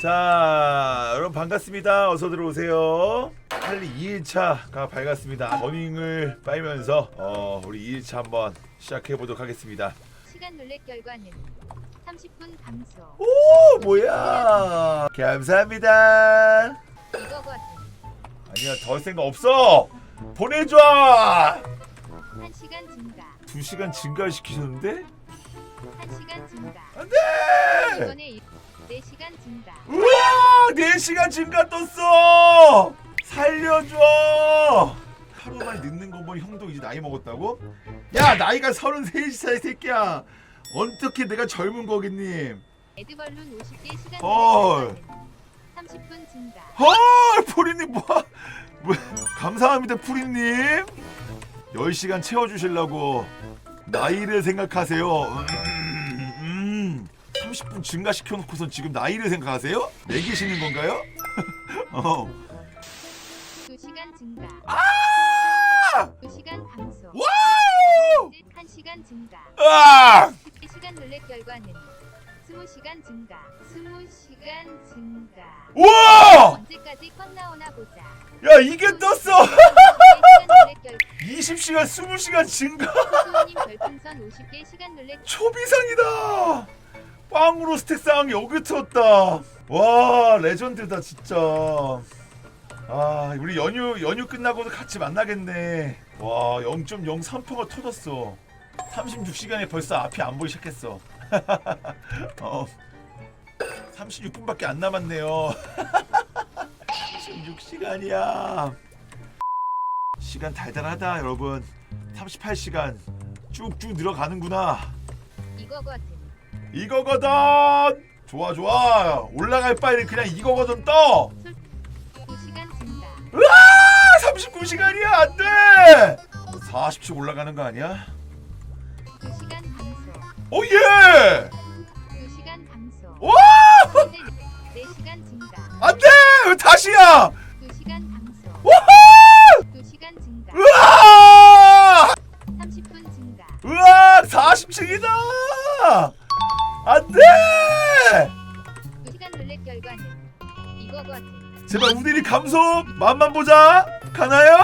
자, 여러분 반갑습니다. 어서 들어오세요. 빨리 2일차가 밝았습니다. 버닝을 빨면서 어, 우리 2일차 한번 시작해 보도록 하겠습니다. 시간 룰렛 결과는 30분 감소. 오, 뭐야? 감사합니다. 이거거든. 아니야, 더 생각 없어. 보내줘. 1시간 증가. 2시간 증가를 시키셨는데? 1시간 증가. 안 돼! 이번에 4시간 증가. 우와! 4시간 증가 떴어! 살려줘! 하루 만에 늦는 거 보니 형도 이제 나이 먹었다고? 야 나이가 33살 새끼야 어떻게 내가 젊은 거겠니? 에드벌룬 50개 시간 헐. 룰렛 결과는 30분 증가. 헐 푸리님 뭐, 뭐 감사합니다 푸리님 10시간 채워주시려고 나이를 생각하세요 음, 음. 30분 증가시켜놓고선 지금 나이를 생각하세요? 매기시는 건가요? 어. 2시간 증가. 아! 2시간 감소. 와우! 1시간 증가. 아! 시간 룰렛 결과는 20시간 증가. 20시간 증가. 우와! 언제까지 꽉 나오나 보자. 야 이게 떴어! 시간 룰렛 결과. 20시간 20시간 증가 소수님 별풍선 50개 시간 룰렛 초비상이다 빵으로 스택상 여기 떴다. 와 레전드다 진짜. 아 우리 연휴 연휴 끝나고도 같이 만나겠네. 와 0.03표가 터졌어. 36시간에 벌써 앞이 안 시작했어. 어 36분밖에 안 남았네요. 36시간이야. 시간 달달하다 여러분. 38시간 쭉쭉 늘어가는구나. 이거거든. 이거거든 좋아 좋아 올라갈 바에는 그냥 이거거든 떠 2시간 증가. 아, 39시간이야 안돼 40씩 올라가는 거 아니야 2시간 감소. 오예 2시간 감소. 와 4시간 증가. 안돼 왜 다시야 2시간 감소. 와하 2시간 증가. 으아 30분 증가. 으아 40층이다 안돼 2시간 룰렛 결과는 이거거든. 제발 우디리 감소 맛만 보자 가나요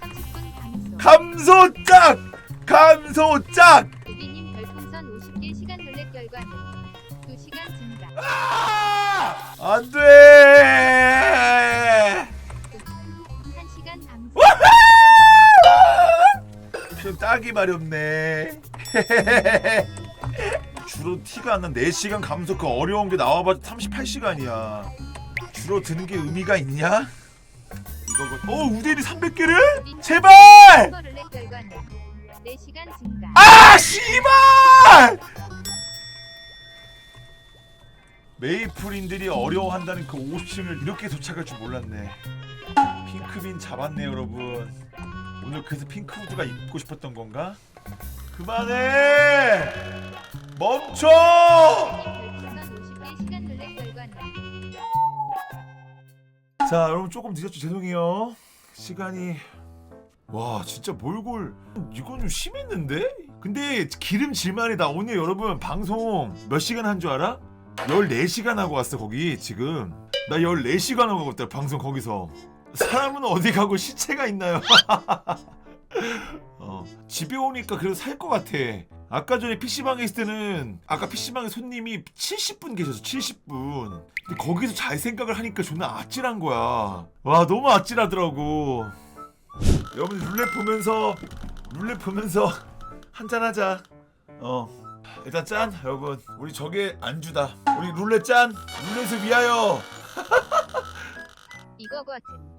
30분 감소. 감소 짝 감소 짝 우비님 별풍선 50개 시간 룰렛 결과는 2시간 증가. 아! 안 돼! 1시간 감소. 좀 따기 마렵네. 주로 티가 안 난 4시간 감소 그 어려운 게 나와봐도 38시간이야. 주로 드는 게 의미가 있냐? 이거 어 우대리 300개를? 제발! 슈퍼 룰렛 결과는 4시간 증가. 아 씨발! 메이플인들이 어려워한다는 그 50층을 이렇게 도착할 줄 몰랐네. 핑크빈 잡았네 여러분. 오늘 그래서 핑크우드가 입고 싶었던 건가? 그만해! 멈춰! 별풍선 50개 시간 룰렛 결과는 자 여러분 조금 늦었죠 죄송해요. 시간이 와 진짜 몰골 이건 좀 심했는데? 근데 기름질만이 나 오늘 여러분 방송 몇 시간 한 줄 알아? 14시간 하고 왔어 거기 지금 나 14시간 하고 왔다 방송 거기서 사람은 어디 가고 시체가 있나요? 어, 집에 오니까 그래도 살 것 같아 아까 전에 PC방에 있을 때는 아까 PC방에 손님이 70분 계셔서 70분. 근데 거기서 잘 생각을 하니까 존나 아찔한 거야. 와 너무 아찔하더라고. 여러분들 룰렛 보면서 룰렛 보면서 한잔하자. 어 일단 짠 여러분. 우리 저게 안주다. 우리 룰렛 짠 룰렛을 위하여. 이거거든.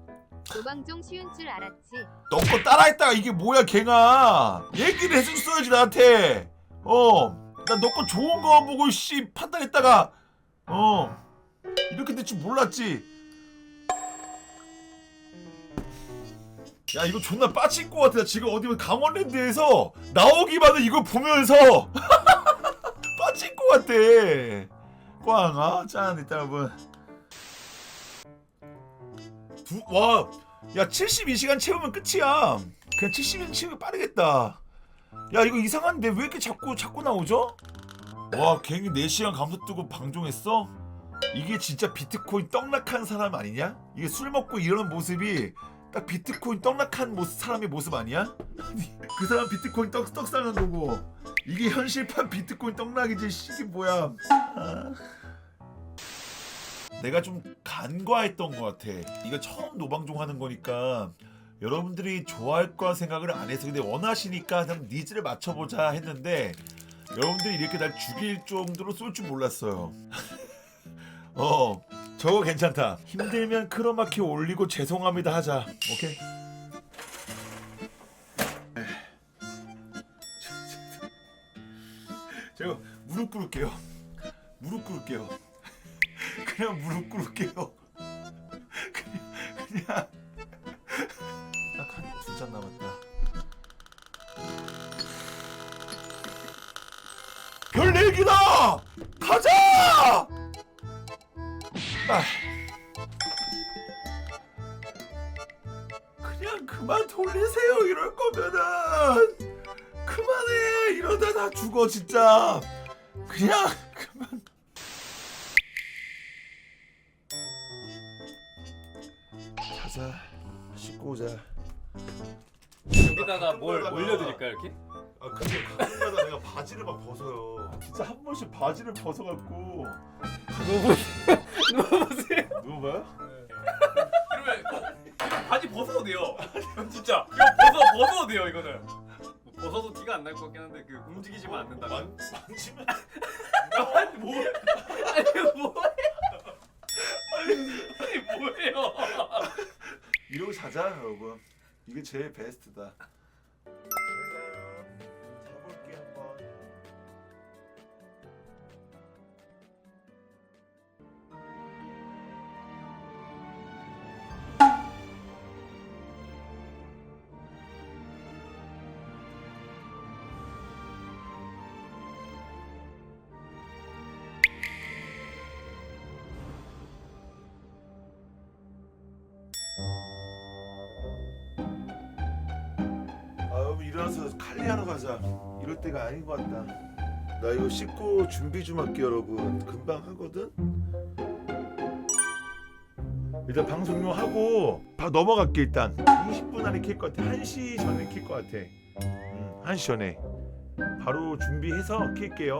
도방종 쉬운 줄 알았지. 너 거 따라했다가 이게 뭐야 갱아 얘기를 해줬어야지 나한테. 어나 너 거 좋은 거 보고 씨 판단했다가. 어 이렇게 될 줄 몰랐지. 야 이거 존나 빠질 것 같아. 나 지금 어디 강원랜드에서 나오기만은 이거 보면서. 빠질 것 같아. 꽝아 짠 일단 여러분 두, 와, 야 72시간 채우면 끝이야. 그냥 72시간 채우면 빠르겠다. 야 이거 이상한데 왜 이렇게 자꾸 자꾸 나오죠? 와 괜히 4시간 감소 뜨고 방종했어? 이게 진짜 비트코인 떡락한 사람 아니냐? 이게 술 먹고 이러는 모습이 딱 비트코인 떡락한 모습 사람의 모습 아니야? 아니 그 사람 비트코인 떡 떡상한 거고 이게 현실판 비트코인 떡락이지 이게 뭐야? 아. 내가 좀 간과했던 것 같아. 이거 처음 노방종 하는 거니까 여러분들이 좋아할 거라 생각을 안 해서 근데 원하시니까 그냥 니즈를 맞춰보자 했는데 여러분들이 이렇게 날 죽일 정도로 쏠 줄 몰랐어요. 어 저거 괜찮다. 힘들면 크로마키 올리고 죄송합니다 하자. 오케이. 제가 무릎 꿇을게요. 무릎 꿇을게요. 그냥 무릎 꿇을게요. 그냥 그냥 딱한 두 잔 남았다. 별내기다 가자! 아. 그냥 그만 돌리세요 이럴 거면은 그만해 이러다 다 죽어 진짜 그냥 자자 씻고 오자. 여기다가 뭘 가끔가다가- 올려드릴까요 이렇게? 아 근데 가끔가다 내가 바지를 막 벗어요. 진짜 한 번씩 바지를 벗어갖고. 누워보세요. 누워봐요? 이러면 바지 벗어도 돼요. 진짜. 이거 벗어, 벗어도 돼요 이거는. 뭐 벗어도 티가 안 날 것 같긴 한데 그 움직이지만 않는다면 만, 만지면 아니 뭐 아니 뭐해 아니 뭐예요 이러고 자자 여러분. 이게 제일 베스트다 일어나서 칼리하러 가자. 이럴 때가 아닌 것 같다. 나 이거 씻고 준비 좀 할게 여러분. 금방 하거든? 일단 방송용 하고 다 넘어갈게 일단. 20분 안에 킬 것 같아. 1시 전에 킬 것 같아. 음, 1시 전에. 바로 준비해서 킬게요